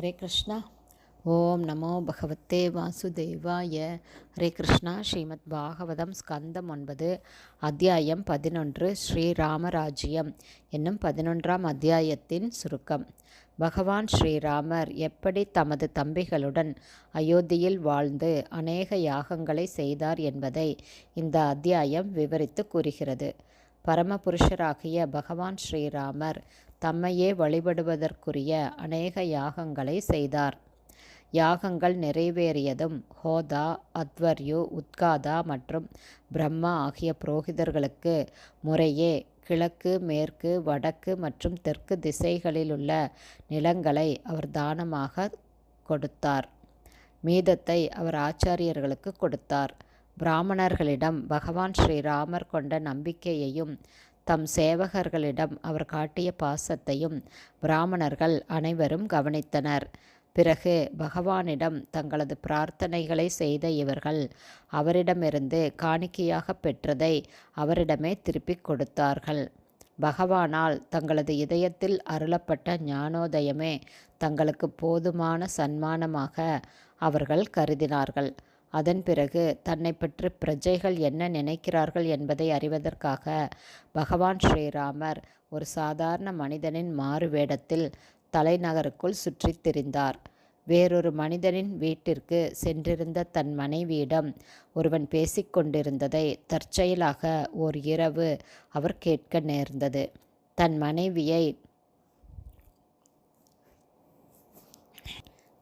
ஹரே கிருஷ்ணா. ஓம் நமோ பகவத்தே வாசுதேவாய. ஹரே கிருஷ்ணா ஸ்ரீமத் பாகவதம் ஸ்கந்தம் ஒன்பது அத்தியாயம் பதினொன்று ஸ்ரீராமராஜ்யம் என்னும் பதினொன்றாம் அத்தியாயத்தின் சுருக்கம். பகவான் ஸ்ரீராமர் எப்படி தமது தம்பிகளுடன் அயோத்தியில் வாழ்ந்து அநேக யாகங்களை செய்தார் என்பதை இந்த அத்தியாயம் விவரித்து கூறுகிறது. பரமபுருஷராகிய பகவான் ஸ்ரீராமர் தம்மையே வழிபடுவதற்குரிய அநேக யாகங்களை செய்தார். யாகங்கள் நிறைவேறியதும் ஹோதா அத்வர்யு உத்காதா மற்றும் பிரம்மா ஆகிய புரோகிதர்களுக்கு முறையே கிழக்கு மேற்கு வடக்கு மற்றும் தெற்கு திசைகளிலுள்ள நிலங்களை அவர் தானமாக கொடுத்தார். மீதத்தை அவர் ஆச்சாரியர்களுக்கு கொடுத்தார். பிராமணர்களிடம் பகவான் ஸ்ரீராமர் கொண்ட நம்பிக்கையையும் தம் சேவகர்களிடம் அவர் காட்டிய பாசத்தையும் பிராமணர்கள் அனைவரும் கவனித்தனர். பிறகு பகவானிடம் தங்களது பிரார்த்தனைகளை செய்த இவர்கள் அவரிடமிருந்து காணிக்கையாக பெற்றதை அவரிடமே திருப்பிக் கொடுத்தார்கள். பகவானால் தங்களது இதயத்தில் அருளப்பட்ட ஞானோதயமே தங்களுக்கு போதுமான சன்மானமாக அவர்கள் கருதினார்கள். அதன் பிறகு தன்னை பற்றி பிரஜைகள் என்ன நினைக்கிறார்கள் என்பதை அறிவதற்காக பகவான் ஸ்ரீராமர் ஒரு சாதாரண மனிதனின் மாறு வேடத்தில் தலைநகருக்குள் சுற்றித் திரிந்தார். வேறொரு மனிதனின் வீட்டிற்கு சென்றிருந்த தன் மனைவியிடம் ஒருவன் பேசிக்கொண்டிருந்ததை தற்செயலாக ஓர் இரவு அவர் கேட்க நேர்ந்தது. தன் மனைவியை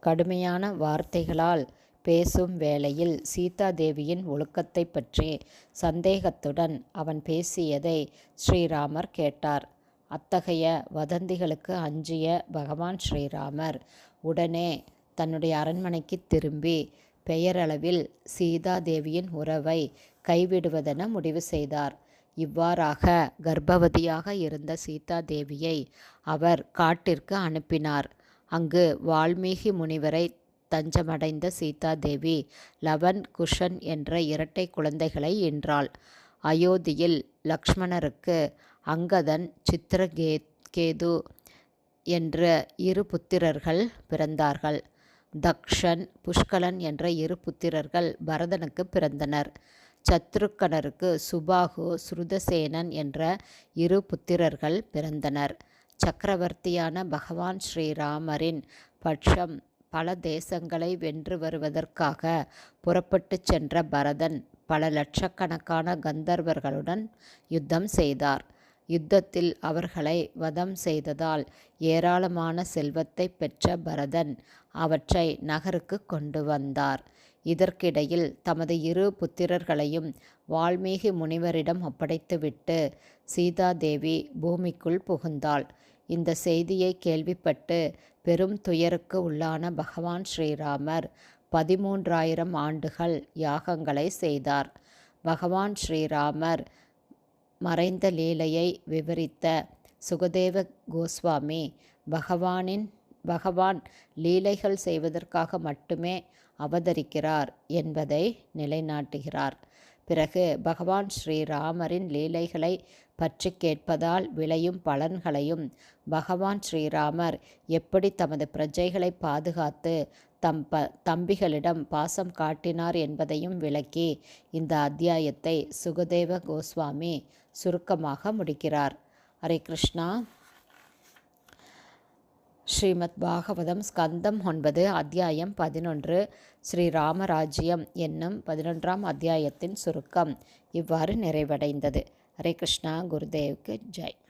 கடுமையான வார்த்தைகளால் பேசும் வேளையில் சீதாதேவியின் ஒழுக்கத்தை பற்றி சந்தேகத்துடன் அவன் பேசியதை ஸ்ரீராமர் கேட்டார். அத்தகைய வதந்திகளுக்கு அஞ்சிய பகவான் ஸ்ரீராமர் உடனே தன்னுடைய அரண்மனைக்கு திரும்பி பெயரளவில் சீதாதேவியின் உறவை கைவிடுவதென முடிவு செய்தார். இவ்வாறாக கர்ப்பவதியாக இருந்த சீதாதேவியை அவர் காட்டிற்கு அனுப்பினார். அங்கு வால்மீகி முனிவரை தஞ்சமடைந்த சீதாதேவி லவன் குஷன் என்ற இரட்டை குழந்தைகளை ஈன்றாள் அயோத்தியில் லக்ஷ்மணருக்கு அங்கதன் சித்திரகே கேது என்ற இரு புத்திரர்கள் பிறந்தார்கள். தக்ஷன் புஷ்கலன் என்ற இரு புத்திரர்கள் பரதனுக்கு பிறந்தனர். சத்ருக்கனருக்கு சுபாகு ஸ்ருதசேனன் என்ற இரு புத்திரர்கள் பிறந்தனர். சக்கரவர்த்தியான பகவான் ஸ்ரீராமரின் பட்சம் பல தேசங்களை வென்று வருவதற்காக புறப்பட்டு சென்ற பரதன் பல லட்சக்கணக்கான கந்தர்வர்களுடன் யுத்தம் செய்தார். யுத்தத்தில் அவர்களை வதம் செய்ததால் ஏராளமான செல்வத்தை பெற்ற பரதன் அவற்றை நகருக்கு கொண்டு வந்தார். இதற்கிடையில் தமது இரு புத்திரர்களையும் வால்மீகி முனிவரிடம் ஒப்படைத்துவிட்டு சீதாதேவி பூமிக்குள் புகுந்தாள். இந்த செய்தியை கேள்விப்பட்டு பெரும் துயருக்கு உள்ளான பகவான் ஸ்ரீராமர் பதிமூன்றாயிரம் ஆண்டுகள் யாகங்களை செய்தார். பகவான் ஸ்ரீராமர் மறைந்த லீலையை விவரித்த சுகதேவ கோஸ்வாமி பகவானின் பகவான் லீலைகள் செய்வதற்காக மட்டுமே அவதரிக்கிறார் என்பதை நிலைநாட்டுகிறார். பிறகு பகவான் ஸ்ரீராமரின் லீலைகளை பற்றி கேட்பதால் விளையும் பலன்களையும் பகவான் ஸ்ரீராமர் எப்படி தமது பிரஜைகளை பாதுகாத்து தம் ப தம்பிகளிடம் பாசம் காட்டினார் என்பதையும் விளக்கி இந்த அத்தியாயத்தை சுகதேவ கோஸ்வாமி சுருக்கமாக முடிக்கிறார். ஹரே கிருஷ்ணா. ஸ்ரீமத் பாகவதம் ஸ்கந்தம் ஒன்பது அத்தியாயம் பதினொன்று ஸ்ரீராமராஜ்யம் என்னும் பதினொன்றாம் அத்தியாயத்தின் சுருக்கம் இவ்வாறு நிறைவடைந்தது. ஹரே கிருஷ்ணா குருதேவுக்கு ஜெய்.